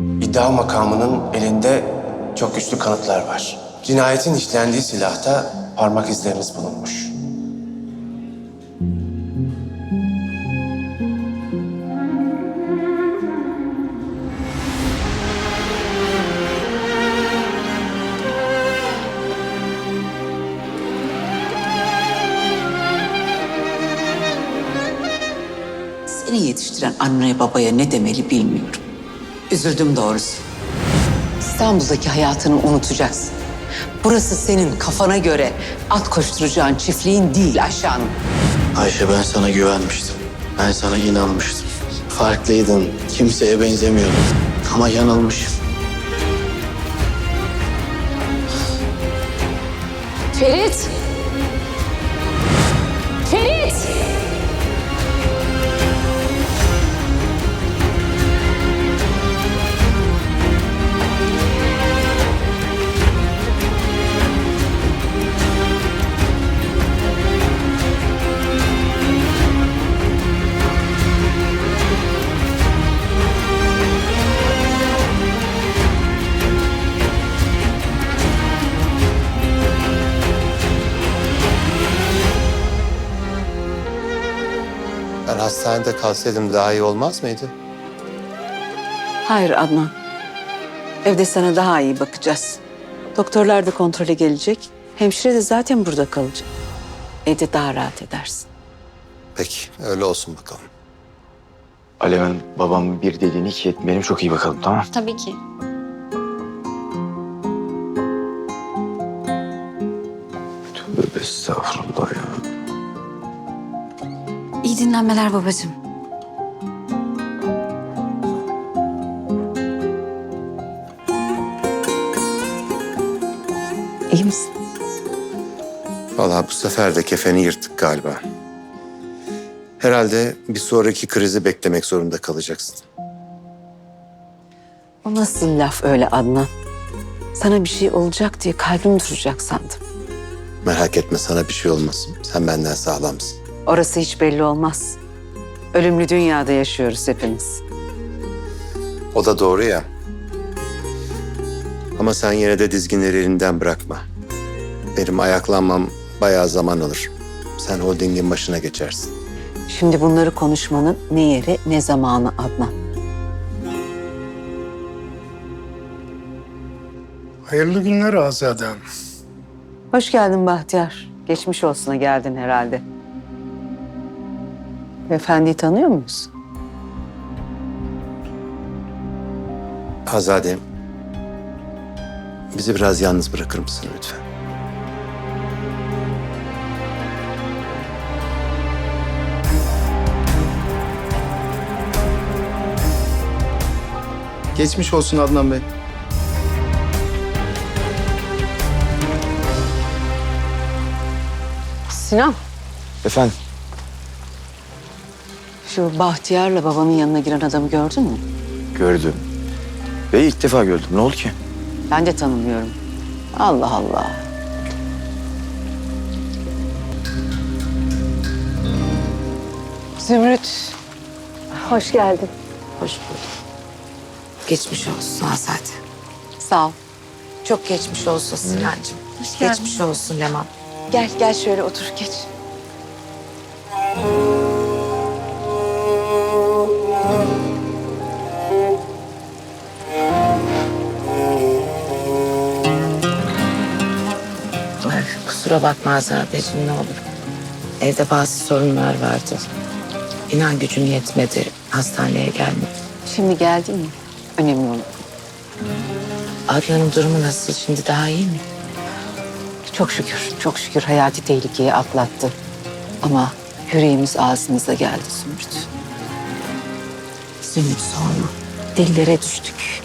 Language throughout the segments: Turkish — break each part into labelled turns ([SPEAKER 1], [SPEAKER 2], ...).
[SPEAKER 1] İddia makamının elinde çok güçlü kanıtlar var. Cinayetin işlendiği silahta parmak izleriniz bulunmuş.
[SPEAKER 2] Seni yetiştiren anneye babaya ne demeli bilmiyorum. Üzüldüm doğrusu. İstanbul'daki hayatını unutacaksın. Burası senin kafana göre at koşturacağın çiftliğin değil Ayşe Hanım.
[SPEAKER 3] Ayşe ben sana güvenmiştim. Ben sana inanmıştım. Farklıydın. Kimseye benzemiyordun. Ama yanılmışım.
[SPEAKER 4] Ferit! Ferit!
[SPEAKER 5] Hastanede kalsaydım daha iyi olmaz mıydı?
[SPEAKER 2] Hayır Adnan. Evde sana daha iyi bakacağız. Doktorlar da kontrole gelecek. Hemşire de zaten burada kalacak. Evde daha rahat edersin.
[SPEAKER 5] Peki, öyle olsun bakalım.
[SPEAKER 6] Alev Hanım, babam bir dediğini iki etmeyelim. Çok iyi bakalım, tamam
[SPEAKER 4] Tabii ki.
[SPEAKER 6] Tövbe estağfurullah ya.
[SPEAKER 4] İyi dinlenmeler babacığım.
[SPEAKER 2] İyi misin?
[SPEAKER 5] Vallahi bu sefer de kefeni yırttık galiba. Herhalde bir sonraki krizi beklemek zorunda kalacaksın.
[SPEAKER 2] O nasıl laf öyle Adnan? Sana bir şey olacak diye kalbim duracak sandım.
[SPEAKER 5] Merak etme sana bir şey olmaz. Sen benden sağlamsın.
[SPEAKER 2] Orası hiç belli olmaz. Ölümlü dünyada yaşıyoruz hepimiz.
[SPEAKER 5] O da doğru ya. Ama sen yine de dizginleri elinden bırakma. Benim ayaklanmam bayağı zaman alır. Sen holdingin başına geçersin.
[SPEAKER 2] Şimdi bunları konuşmanın ne yeri ne zamanı Adnan.
[SPEAKER 7] Hayırlı günler Azade Hanım.
[SPEAKER 2] Hoş geldin Bahtiyar. Geçmiş olsuna geldin herhalde. Efendiyi tanıyor muyuz?
[SPEAKER 5] Azade, bizi biraz yalnız bırakır mısın lütfen?
[SPEAKER 3] Geçmiş olsun Adnan Bey.
[SPEAKER 2] Sinan,
[SPEAKER 6] Efendim,
[SPEAKER 2] şu Bahtiyar'la babanın yanına giren adamı gördün mü?
[SPEAKER 6] gördüm. Ve ilk defa gördüm. Ne oldu ki?
[SPEAKER 2] Ben de tanımıyorum. Allah Allah. Zümrüt. Hoş geldin.
[SPEAKER 8] Hoş bulduk. Geçmiş olsun Azade.
[SPEAKER 2] Sağ ol.
[SPEAKER 8] Çok geçmiş olsun Sinancığım. Geçmiş olsun Leman.
[SPEAKER 2] Gel, gel şöyle otur, geç.
[SPEAKER 8] Kusura bakma Azadeciğim ne olur. Evde bazı sorunlar vardı. İnan gücün yetmedi. Hastaneye gelmedi.
[SPEAKER 2] Şimdi geldin mi? Önemli olan.
[SPEAKER 8] Adnan'ın durumu nasıl? Şimdi daha iyi mi?
[SPEAKER 2] Çok şükür, çok şükür hayati tehlikeyi atlattı. Ama yüreğimiz ağzımıza geldi Zümrüt.
[SPEAKER 8] Zümrüt sorma. Dillere düştük.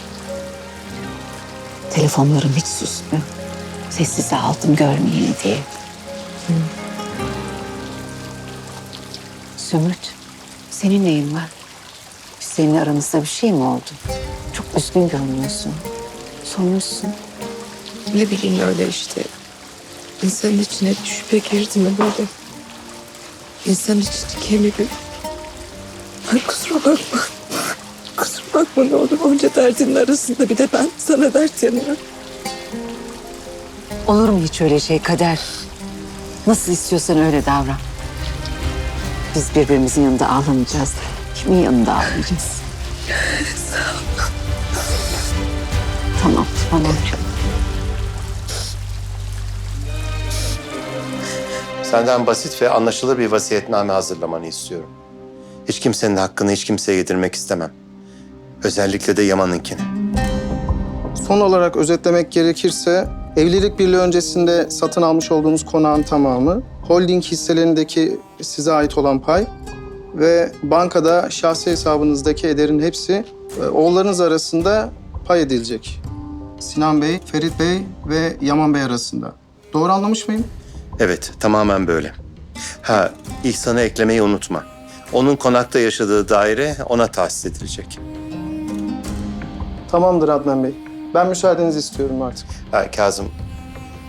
[SPEAKER 8] Telefonlarım hiç susmuyor. Sessize aldım görmeyeyim diye.
[SPEAKER 2] Zümrüt, senin neyin var? Seninle aranızda bir şey mi oldu? Çok üzgün görünüyorsun. Sormuşsun.
[SPEAKER 8] Ne bileyim öyle işte. İnsanın içine şüphe girdi mi böyle? İnsan içi kemirir. Ay kusura bakma. Kusura Bakma ne olur onca derdinin arasında bir de ben sana dert yanıyorum.
[SPEAKER 2] Olur mu hiç öyle şey kader? Nasıl istiyorsan öyle davran. Biz birbirimizin yanında ağlamayacağız. Kimin yanında ağlayacağız? Tamam, tamam.
[SPEAKER 5] Senden basit ve anlaşılır bir vasiyetname hazırlamanı istiyorum. Hiç kimsenin hakkını hiç kimseye yedirmek istemem. Özellikle de Yaman'ınkini.
[SPEAKER 9] Son olarak özetlemek gerekirse evlilik birliği öncesinde satın almış olduğunuz konağın tamamı, holding hisselerindeki size ait olan pay ve bankada şahsi hesabınızdaki ederin hepsi e, oğullarınız arasında pay edilecek. Sinan Bey, Ferit Bey ve Yaman Bey arasında. Doğru anlamış mıyım?
[SPEAKER 5] Evet, tamamen böyle. Ha, İhsan'ı eklemeyi unutma. Onun konakta yaşadığı daire ona tahsis edilecek.
[SPEAKER 9] Tamamdır Adnan Bey. Ben müsaadenizi istiyorum artık.
[SPEAKER 5] Ha, Kazım,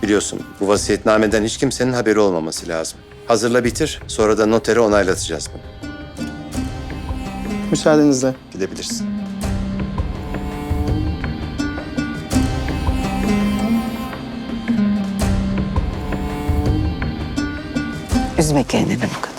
[SPEAKER 5] biliyorsun bu vasiyetnameden hiç kimsenin haberi olmaması lazım. Hazırla bitir, sonra da notere onaylatacağız bunu.
[SPEAKER 9] Müsaadenizle.
[SPEAKER 5] Gidebilirsin.
[SPEAKER 2] Üzme kendini bu kadar.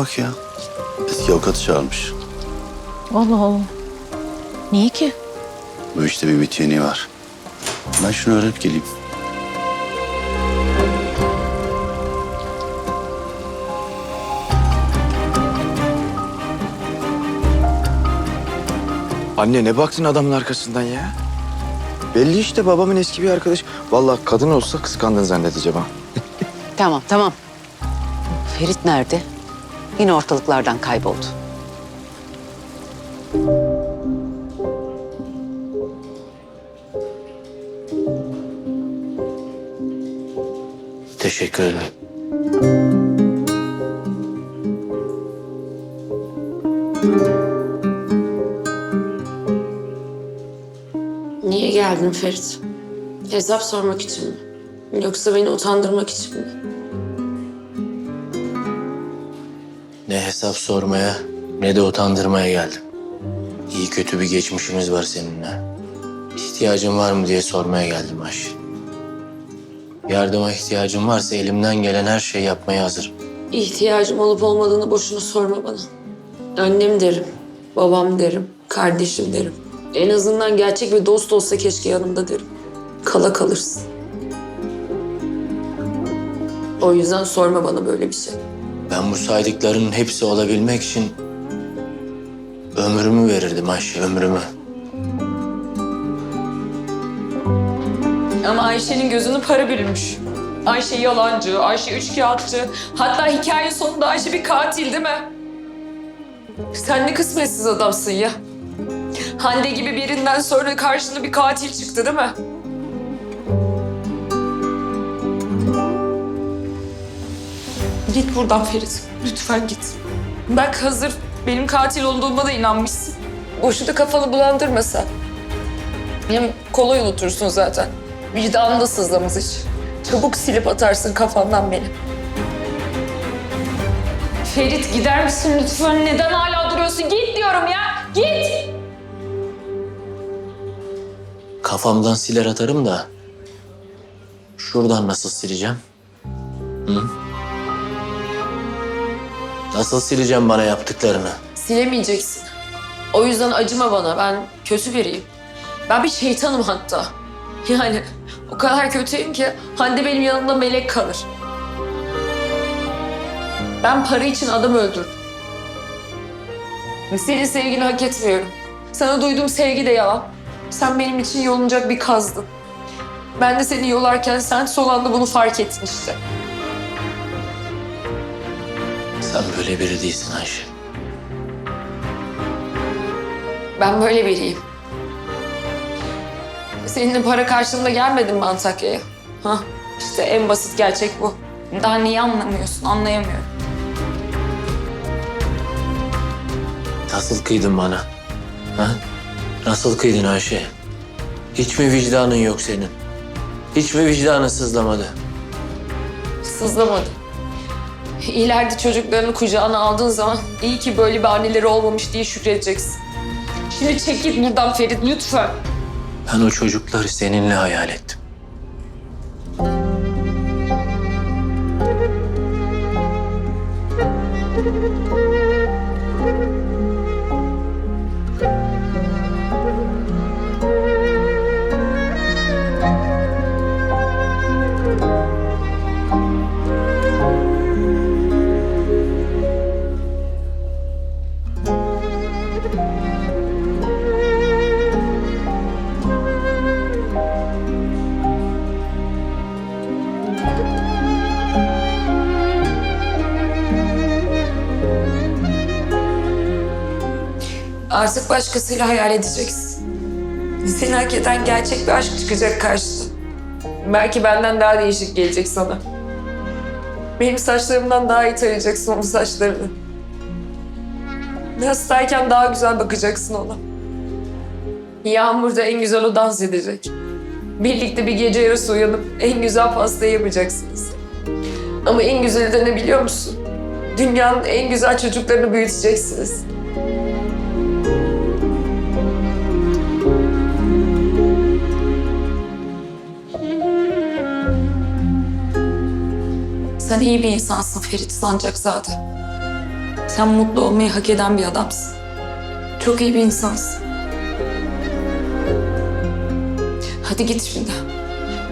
[SPEAKER 3] Bak ya. Eski avukatı çağırmış.
[SPEAKER 4] Allah Allah. Niye ki?
[SPEAKER 3] Bu işte bir biteni var. Ben şunu öğrenip geleyim.
[SPEAKER 6] Anne ne baktın adamın arkasından ya? Belli işte babamın eski bir arkadaşı. Vallahi kadın olsa kıskandın zannedeceğim ha.
[SPEAKER 2] Tamam, tamam. Ferit nerede? Yine ortalıklardan kayboldu.
[SPEAKER 3] Teşekkür ederim.
[SPEAKER 10] Niye geldin Ferit? Hesap sormak için mi? Yoksa beni utandırmak için mi?
[SPEAKER 3] Ne hesap sormaya ne de utandırmaya geldim. İyi kötü bir geçmişimiz var seninle. İhtiyacın var mı diye sormaya geldim Ayşe. Yardıma ihtiyacın varsa elimden gelen her şeyi yapmaya hazırım.
[SPEAKER 10] İhtiyacım olup olmadığını boşuna sorma bana. Annem derim, babam derim, kardeşim derim. En azından gerçek bir dost olsa keşke yanımda derim. Kala kalırsın. O yüzden sorma bana böyle bir şey.
[SPEAKER 3] Ben bu saydıklarının hepsi olabilmek için ömrümü verirdim Ayşe, ömrümü.
[SPEAKER 10] Ama Ayşe'nin gözünü para bürümüş. Ayşe yalancı, Ayşe üçkağıtçı. Hatta hikayenin sonunda Ayşe bir katil değil mi? Sen ne kısmetsiz adamsın ya. Hande gibi birinden sonra karşına bir katil çıktı değil mi? Git buradan Ferit. Lütfen git. Bak hazır benim katil olduğuma da inanmışsın. Boşuna kafanı bulandırma sen. Hem kolay unutursun zaten. Vicdanın da sızlamaz hiç. Çabuk silip atarsın kafandan beni. Ferit gider misin lütfen? Neden hala duruyorsun? Git diyorum ya. Git.
[SPEAKER 3] Kafamdan siler atarım da şuradan nasıl sileceğim? Hı? Nasıl sileceğim bana yaptıklarını?
[SPEAKER 10] Silemeyeceksin. O yüzden acıma bana. Ben kötü biriyim. Ben bir şeytanım hatta. Yani o kadar kötüyüm ki Hande benim yanımda melek kalır. Ben para için adam öldürdüm. Senin sevgini hak etmiyorum. Sana duyduğum sevgi de yalan. Sen benim için yolunacak bir kazdın. Ben de seni yolarken sen son anda bunu fark ettin işte.
[SPEAKER 3] Sen böyle biri değilsin Ayşe.
[SPEAKER 10] Ben böyle biriyim. Seninle para karşılığında gelmedim mi Antakya'ya? Ha, işte en basit gerçek bu. Daha niye anlamıyorsun? Anlayamıyorum.
[SPEAKER 3] Nasıl kıydın bana? Ha? Nasıl kıydın Ayşe? Hiç mi vicdanın yok senin? Hiç mi vicdanın sızlamadı?
[SPEAKER 10] Sızlamadı. İleride çocuklarını kucağına aldığın zaman iyi ki böyle bir anneleri olmamış diye şükredeceksin. Şimdi çek git buradan Ferit lütfen.
[SPEAKER 3] Ben o çocukları seninle hayal ettim.
[SPEAKER 10] Artık başkasıyla hayal edeceksin. Seni hak eden gerçek bir aşk çıkacak karşına. Belki benden daha değişik gelecek sana. Benim saçlarımdan daha iyi tarayacaksın onun saçlarını. Hastayken daha güzel bakacaksın ona. Yağmurda en güzel o dans edecek. Birlikte bir gece yarısı uyanıp en güzel pastayı yapacaksınız. Ama en güzeli de ne biliyor musun? Dünyanın en güzel çocuklarını büyüteceksiniz. Sen iyi bir insansın Ferit Sancakzade. Sen mutlu olmayı hak eden bir adamsın. Çok iyi bir insansın. Hadi git şimdi.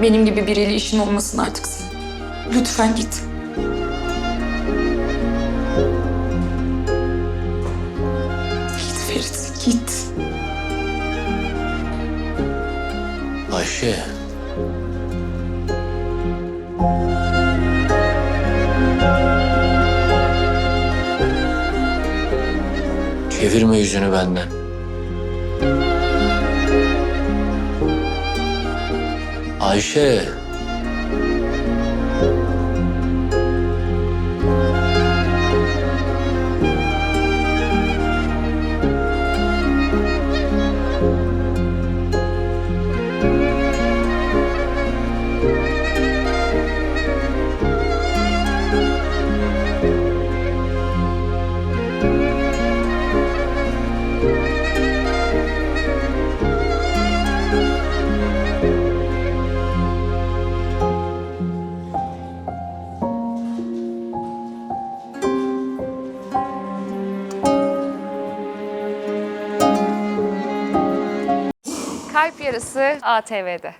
[SPEAKER 10] Benim gibi biriyle işin olmasın artık senin. Lütfen git. Git Ferit, git.
[SPEAKER 3] Ayşe. Çevirme yüzünü benden. Ayşe.
[SPEAKER 11] Yarısı ATV'de.